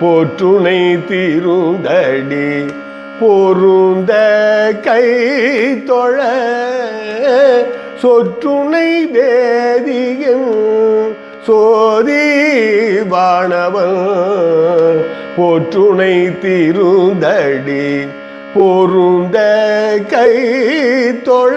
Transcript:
போற்றுணை திருந்தடி பொருந்த கை தொழ சொற்றுணை வேதியும் சோதி வாணவன் போற்றுணை திருந்தடி பொருந்த கை தொழ